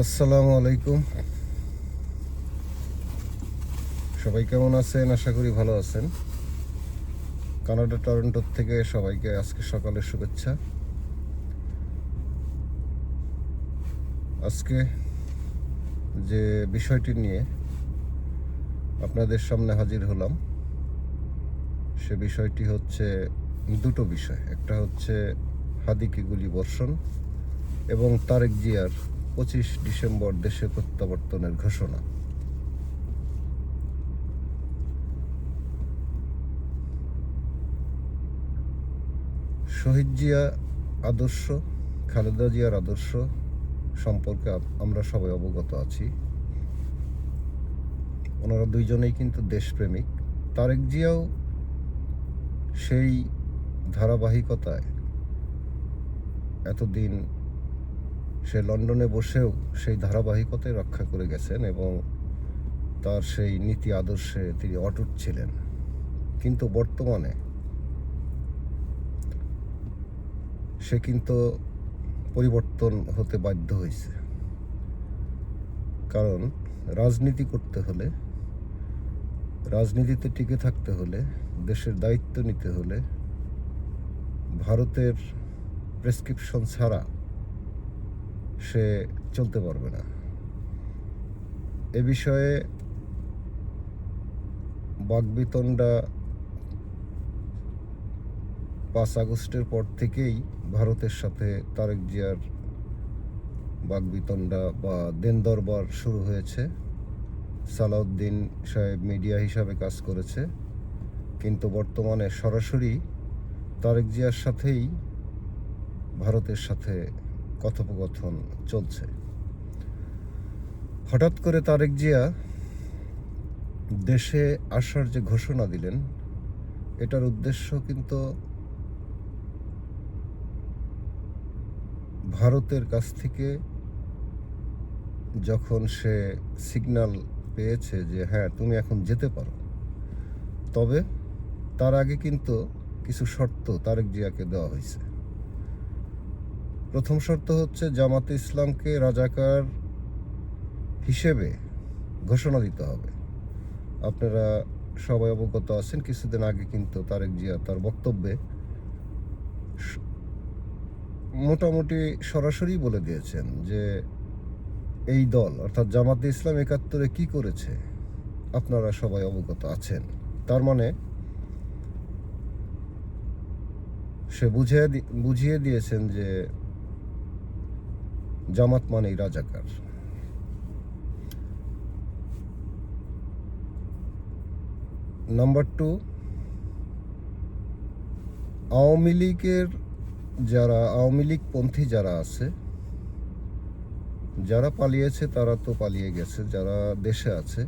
আসসালামু আলাইকুম। সবাই কেমন আছেন? আশা করি ভালো আছেন। কানাডা টরন্টোর থেকে সবাইকে আজকে সকালের শুভেচ্ছা। আজকে যে বিষয়টি নিয়ে আপনাদের সামনে হাজির হলাম, সে বিষয়টি হচ্ছে দুটো বিষয়। একটা হচ্ছে হাদিকে গুলি বর্ষণ এবং তারেক জিয়ার পঁচিশ ডিসেম্বর দেশে প্রত্যাবর্তনের ঘোষণা। শহীদ জিয়া আদর্শ, খালেদা জিয়ার আদর্শ সম্পর্কে আমরা সবাই অবগত আছি। ওনারা দুইজনেই কিন্তু দেশপ্রেমিক। তারেক জিয়াও সেই ধারাবাহিকতায় এতদিন সে লন্ডনে বসেও সেই ধারাবাহিকতায় রক্ষা করে গেছেন এবং তার সেই নীতি আদর্শে তিনি অটুট ছিলেন। কিন্তু বর্তমানে সে কিন্তু পরিবর্তন হতে বাধ্য হয়েছে। কারণ রাজনীতি করতে হলে, রাজনীতিতে টিকে থাকতে হলে, দেশের দায়িত্ব নিতে হলে, ভারতের প্রেসক্রিপশন ছাড়া সে চলতে পারবে না। এ বিষয়ে বাগবিতণ্ডা পাঁচ আগস্টের পর থেকেই ভারতের সাথে তারেক জিয়ার বাগবিতণ্ডা বা দেন দরবার শুরু হয়েছে। সালাউদ্দিন সাহেব মিডিয়া হিসাবে কাজ করেছে। কিন্তু বর্তমানে সরাসরি তারেক জিয়ার সাথেই ভারতের সাথে কথোপকথন চলছে। হঠাৎ করে তারেক জিয়া দেশে আসার যে ঘোষণা দিলেন, এটার উদ্দেশ্য কিন্তু ভারতের কাছ থেকে যখন সে সিগন্যাল পেয়েছে যে হ্যাঁ তুমি এখন যেতে পারো। তবে তার আগে কিন্তু কিছু শর্ত তারেক জিয়াকে দেওয়া হয়েছে। প্রথম শর্ত হচ্ছে জামাতে ইসলামকে রাজাকার হিসেবে ঘোষণা দিতে হবে। আপনারা সবাই অবগত আছেন, কিছুদিন আগে কিন্তু তারেক জিয়া তার বক্তব্যে মোটামুটি সরাসরি বলে দিয়েছেন যে এই দল, অর্থাৎ জামাতে ইসলাম একাত্তরে কি করেছে, আপনারা সবাই অবগত আছেন। তার মানে সে বুঝিয়ে বুঝিয়ে দিয়েছেন যে জামাত মানেই রাজাকার। নাম্বার টু আওয়ামী লীগের যারা, আওয়ামী লীগ পন্থী যারা আছে, যারা পালিয়েছে তারা তো পালিয়ে গেছে, যারা দেশে আছে,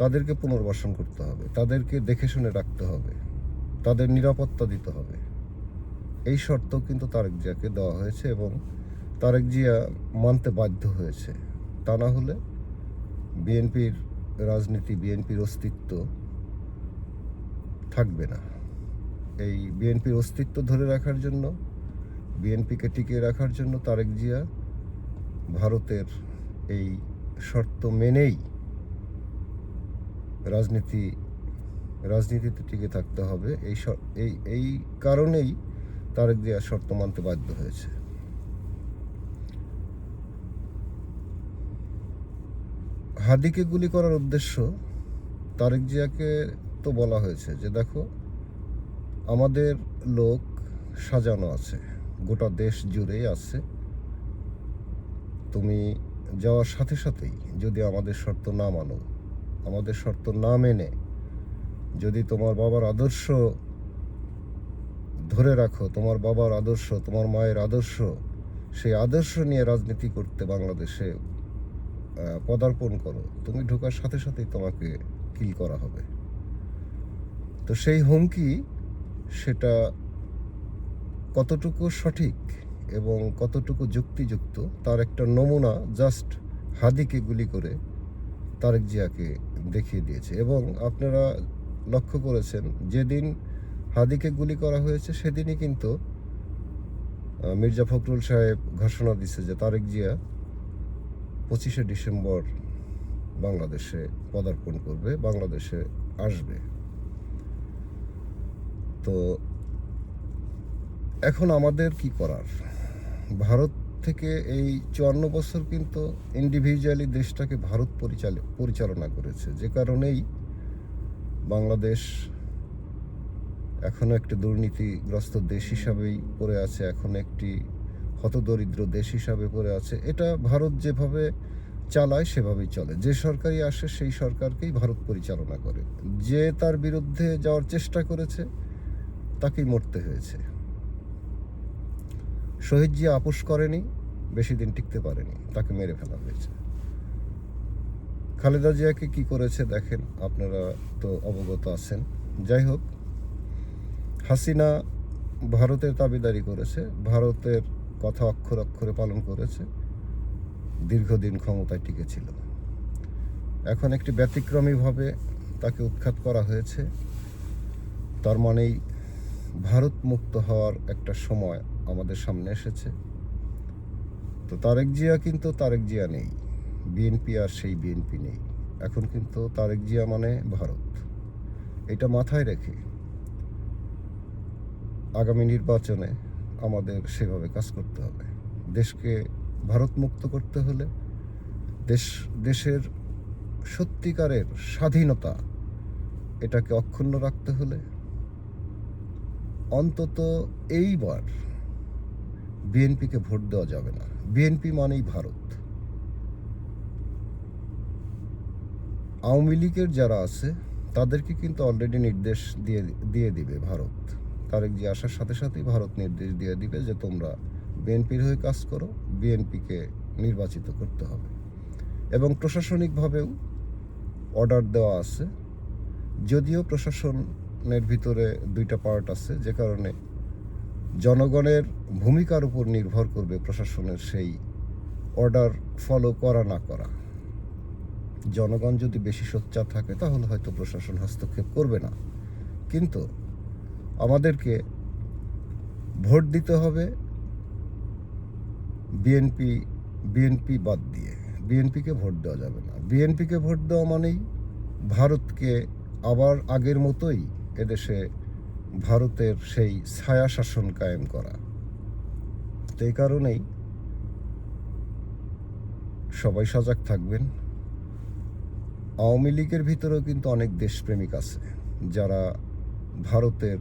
তাদেরকে পুনর্বাসন করতে হবে, তাদেরকে দেখে শুনে রাখতে হবে, তাদের নিরাপত্তা দিতে হবে। এই শর্ত কিন্তু তারেক জিয়াকে দেওয়া হয়েছে এবং তারেক জিয়া মানতে বাধ্য হয়েছে। তা না হলে বিএনপির রাজনীতি, বিএনপির অস্তিত্ব থাকবে না। এই বিএনপির অস্তিত্ব ধরে রাখার জন্য, বিএনপিকে টিকিয়ে রাখার জন্য তারেক জিয়া ভারতের এই শর্ত মেনেই রাজনীতি, রাজনীতিতে টিকে থাকতে হবে। এই এই এই কারণেই তারেক জিয়া শর্ত মানতে বাধ্য হয়েছে। হাদিকে গুলি করার উদ্দেশ্য তারেক জিয়াকে তো বলা হয়েছে যে, দেখো, আমাদের লোক সাজানো আছে, গোটা দেশ জুড়েই আছে। তুমি যাওয়ার সাথে সাথেই যদি আমাদের শর্ত না মানো, আমাদের শর্ত না মেনে, যদি তোমার বাবার আদর্শ ধরে রাখো, তোমার বাবার আদর্শ, তোমার মায়ের আদর্শ, সেই আদর্শ নিয়ে রাজনীতি করতে বাংলাদেশে পদার্পণ করো, তুমি ঢোকার সাথে সাথেই তোমাকে কিল করা হবে। তো সেই হুমকি, সেটা কতটুকু সঠিক এবং কতটুকু যুক্তিযুক্ত, তার একটা নমুনা জাস্ট হাদিকে গুলি করে তারেক জিয়াকে দেখিয়ে দিয়েছে। এবং আপনারা লক্ষ্য করেছেন, যেদিন হাদিকে গুলি করা হয়েছে, সেদিনই কিন্তু মির্জা ফখরুল সাহেব ঘোষণা দিছে যে তারেক জিয়া পঁচিশে ডিসেম্বর বাংলাদেশে পদার্পণ করবে, বাংলাদেশে আসবে। তো এখন আমাদের কি করার? ভারত থেকে এই চুয়ান্ন বছর কিন্তু ইন্ডিভিজুয়ালি দেশটাকে ভারত পরিচাল, পরিচালনা করেছে। যে কারণেই বাংলাদেশ এখনও একটি দুর্নীতিগ্রস্ত দেশ হিসাবেই পড়ে আছে, এখন একটি হতদরিদ্র দেশ হিসাবে পড়ে আছে, এটা ভারত যেভাবে চালায় সেভাবেই চলে। যে সরকারই আসে, সেই সরকারকেই ভারত পরিচালনা করে। যে তার বিরুদ্ধে যাওয়ার চেষ্টা করেছে, তাকেই মরতে হয়েছে। শহীদ জিয়া আপোষ করেনি, বেশি দিন টিকতে পারেনি, তাকে মেরে ফেলা হয়েছে। খালেদা জিয়াকে কি করেছে দেখেন, আপনারা তো অবগত আছেন। যাই হোক, হাসিনা ভারতের দাবিদারি করেছে, ভারতের কথা অক্ষর অক্ষরে পালন করেছে, দীর্ঘদিন ক্ষমতায় টিকেছিল এখন একটি ব্যতিক্রমীভাবে তাকে উৎখাত করা হয়েছে। তার মানেই ভারত মুক্ত হওয়ার একটা সময় আমাদের সামনে এসেছে। তো তারেক জিয়া কিন্তু তারেক জিয়া নেই। বিএনপি আর সেই বিএনপি নেই। এখন কিন্তু তারেক জিয়া মানে ভারত। এটা মাথায় রেখে আগামী নির্বাচনে আমাদের সেভাবে কাজ করতে হবে। দেশকে ভারত মুক্ত করতে হলে দেশ, দেশের সত্যিকারের স্বাধীনতা এটাকে অক্ষুণ্ণ রাখতে হলে অন্তত এইবার বিএনপিকে ভোট দেওয়া যাবে না। বিএনপি মানেই ভারত। আওয়ামী লীগের যারা আছে, তাদেরকে কিন্তু অলরেডি নির্দেশ দিয়ে দিয়ে দিবে ভারত। তারেক জি আসার সাথে সাথেই ভারত নির্দেশ দিয়ে দিবে যে তোমরা বিএনপির হয়ে কাজ করো, বিএনপিকে নির্বাচিত করতে হবে। এবং প্রশাসনিকভাবেও অর্ডার দেওয়া আছে। যদিও প্রশাসনের ভিতরে দুইটা পার্ট আছে, যে কারণে জনগণের ভূমিকার উপর নির্ভর করবে প্রশাসনের সেই অর্ডার ফলো করা, না করা। জনগণ যদি বেশি সোচ্চার থাকে, তাহলে হয়তো প্রশাসন হস্তক্ষেপ করবে না। কিন্তু আমাদেরকে ভোট দিতে হবে বিএনপি বিএনপি বাদ দিয়ে। বিএনপিকে ভোট দেওয়া যাবে না। বিএনপিকে ভোট দেওয়া মানেই ভারতকে আবার আগের মতোই এদেশে ভারতের সেই ছায়া শাসন কায়েম করা। তো এই কারণেই সবাই সজাগ থাকবেন। আওয়ামী লীগের ভিতরেও কিন্তু অনেক দেশপ্রেমিক আছে যারা ভারতের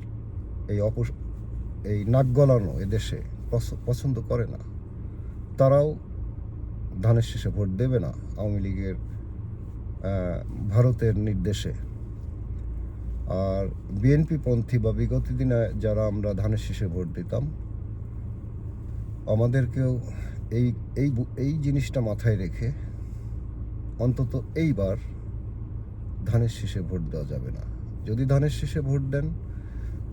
এই অপ এই নাক গলানো এদেশে পছ- পছন্দ করে না। তারাও ধানের শেষে ভোট দেবে না আওয়ামী লীগের ভারতের নির্দেশে। আর বিএনপি পন্থী বা বিগত দিনে যারা আমরা ধানের শীষে ভোট দিতাম, আমাদেরকেও এই এই এই জিনিসটা মাথায় রেখে অন্তত এইবার ধানের শীষে ভোট দেওয়া যাবে না। যদি ধানের শীষে ভোট দেন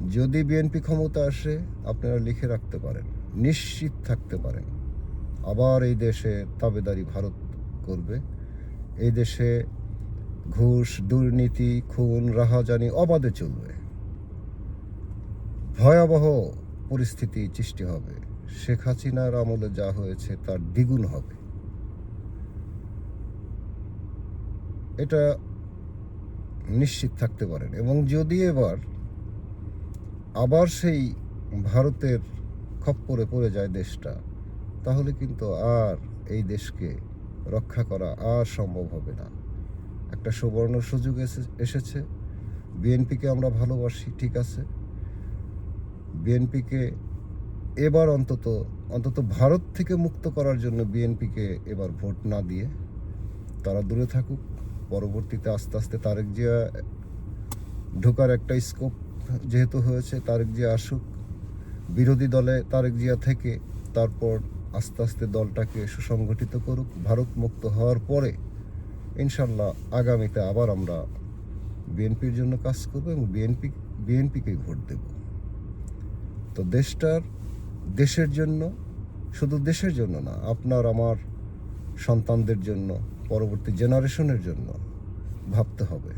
যদি বিএনপি ক্ষমতা আসে, আপনারা লিখে রাখতে পারেন, নিশ্চিত থাকতে পারেন। আবার এই দেশে তাবেদারি ভারত করবে। এই দেশে ঘুষ, দুর্নীতি, খুন, রাহাজানি অবাধে চলবে। ভয়াবহ পরিস্থিতি সৃষ্টি হবে। শেখ হাসিনার আমলে যা হয়েছে, তার দ্বিগুণ হবে। এটা নিশ্চিত থাকতে পারেন। এবং যদি এবার আবার সেই ভারতের খপ্পরে পড়ে যায় দেশটা, তাহলে কিন্তু আর এই দেশকে রক্ষা করা আর সম্ভব হবে না। একটা সুবর্ণ সুযোগ এসে- এসেছে। বিএনপিকে আমরা ভালোবাসি, ঠিক আছে। বিএনপিকে এবার অন্তত অন্তত ভারত থেকে মুক্ত করার জন্য বিএনপিকে এবার ভোট না দিয়ে তারা দূরে থাকুক। পরবর্তীতে আস্তে আস্তে তারেক জিয়া ঢোকার একটা স্কোপ যেহেতু হয়েছে তারেক জিয়া আসুক, বিরোধী দলে তারেক জিয়া থেকে তারপর আস্তে আস্তে দলটাকে সুসংগঠিত করুক, ভারত মুক্ত হওয়ার পরে ইনশাল্লাহ আগামীতে আবার আমরা বিএনপির জন্য কাজ করব এবং বিএনপি, বিএনপিকেই ভোট দেব। তো দেশটার, দেশের জন্য, শুধু দেশের জন্য না, আপনার, আমার সন্তানদের জন্য, পরবর্তী জেনারেশনের জন্য ভাবতে হবে।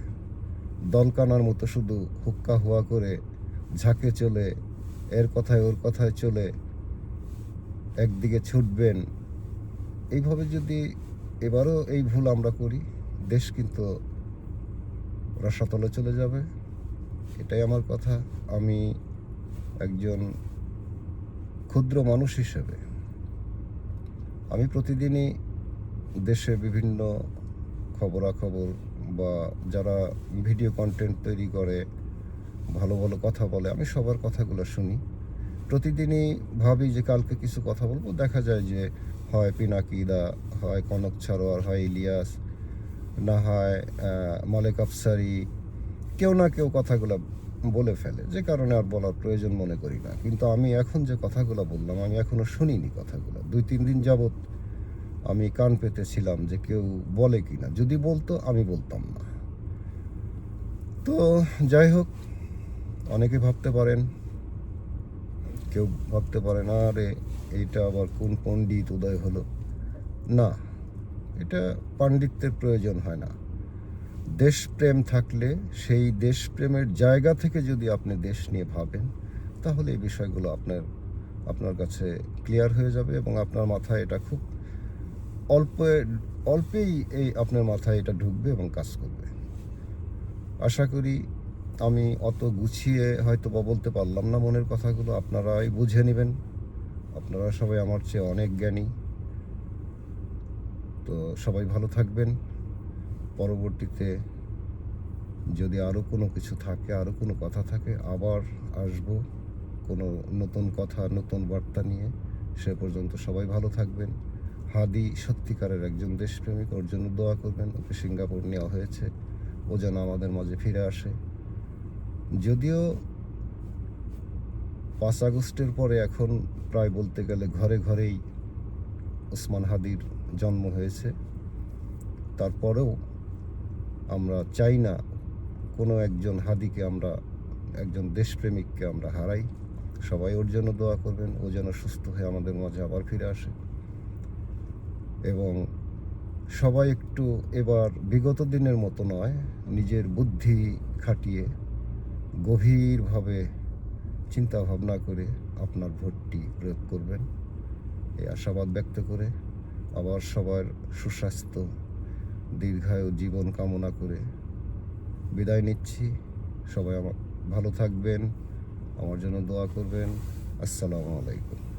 দলকানার মতো শুধু হুক্কা হুয়া করে ঝাঁকে চলে, এর কথায় ওর কথায় চলে একদিকে ছুটবেন। এইভাবে যদি এবারও এই ভুল আমরা করি, দেশ কিন্তু রসাতলে চলে যাবে। এটাই আমার কথা। আমি একজন ক্ষুদ্র মানুষ হিসেবে আমি প্রতিদিনই দেশে বিভিন্ন খবরাখবর বা যারা ভিডিও কন্টেন্ট তৈরি করে, ভালো ভালো কথা বলে, আমি সবার কথাগুলো শুনি। প্রতিদিনই ভাবি যে কালকে কিছু কথা বলব। দেখা যায় যে হয় পিনাকিদা হয় কনক ছাড়োয়ার, হয় ইলিয়াস, না হয় মালেক আফসারি, কেউ না কেউ কথাগুলো বলে ফেলে। যে কারণে আর বলার প্রয়োজন মনে করি না। কিন্তু আমি এখন যে কথাগুলো বললাম, আমি এখনও শুনিনি কথাগুলো। দুই তিন দিন যাবত আমি কান পেতেছিলাম যে কেউ বলে কি না যদি বলতো, আমি বলতাম না। তো যাই হোক, অনেকে ভাবতে পারেন, কেউ ভাবতে পারে না, আরে এইটা আবার কোন পণ্ডিত, উদয় হলো। না, এটা পাণ্ডিত্যের প্রয়োজন হয় না। দেশপ্রেম থাকলে সেই দেশপ্রেমের জায়গা থেকে যদি আপনি দেশ নিয়ে ভাবেন, তাহলে এই বিষয়গুলো আপনার আপনার কাছে ক্লিয়ার হয়ে যাবে এবং আপনার মাথায় এটা খুব অল্প, অল্পেই এই আপনার মাথায় এটা ঢুকবে এবং কাজ করবে। আশা করি আমি অত গুছিয়ে হয়তো বা বলতে পারলাম না মনের কথাগুলো, আপনারাই বুঝে নেবেন। আপনারা সবাই আমার চেয়ে অনেক জ্ঞানী। তো সবাই ভালো থাকবেন। পরবর্তীতে যদি আরও কোনো কিছু থাকে আরও কোনো কথা থাকে, আবার আসব কোনো নতুন কথা, নতুন বার্তা নিয়ে। সে পর্যন্ত সবাই ভালো থাকবেন। হাদি সত্যিকারের একজন দেশপ্রেমিক, ওর জন্য দোয়া করবেন, ওকে সিঙ্গাপুর নেওয়া হয়েছে। ও যেন আমাদের মাঝে ফিরে আসে। যদিও পাঁচ আগস্টের পরে এখন প্রায় বলতে গেলে ঘরে ঘরেই ওসমান হাদির জন্ম হয়েছে। তারপরেও আমরা চাই না কোনো একজন হাদিকে আমরা, একজন দেশপ্রেমিককে আমরা হারাই। সবাই ওর জন্য দোয়া করবেন, ও যেন সুস্থ হয়ে আমাদের মাঝে আবার ফিরে আসে। এবং সবাই একটু এবার বিগত দিনের মতো নয়, নিজের বুদ্ধি খাটিয়ে গভীরভাবে চিন্তা ভাবনা করে আপনার ভোটটি প্রয়োগ করবেন। এই আশাবাদ ব্যক্ত করে আবার সবার সুস্বাস্থ্য, দীর্ঘায়ু জীবন কামনা করে বিদায় নিচ্ছি। সবাই আমার, ভালো থাকবেন, আমার জন্য দোয়া করবেন। আসসালামু আলাইকুম।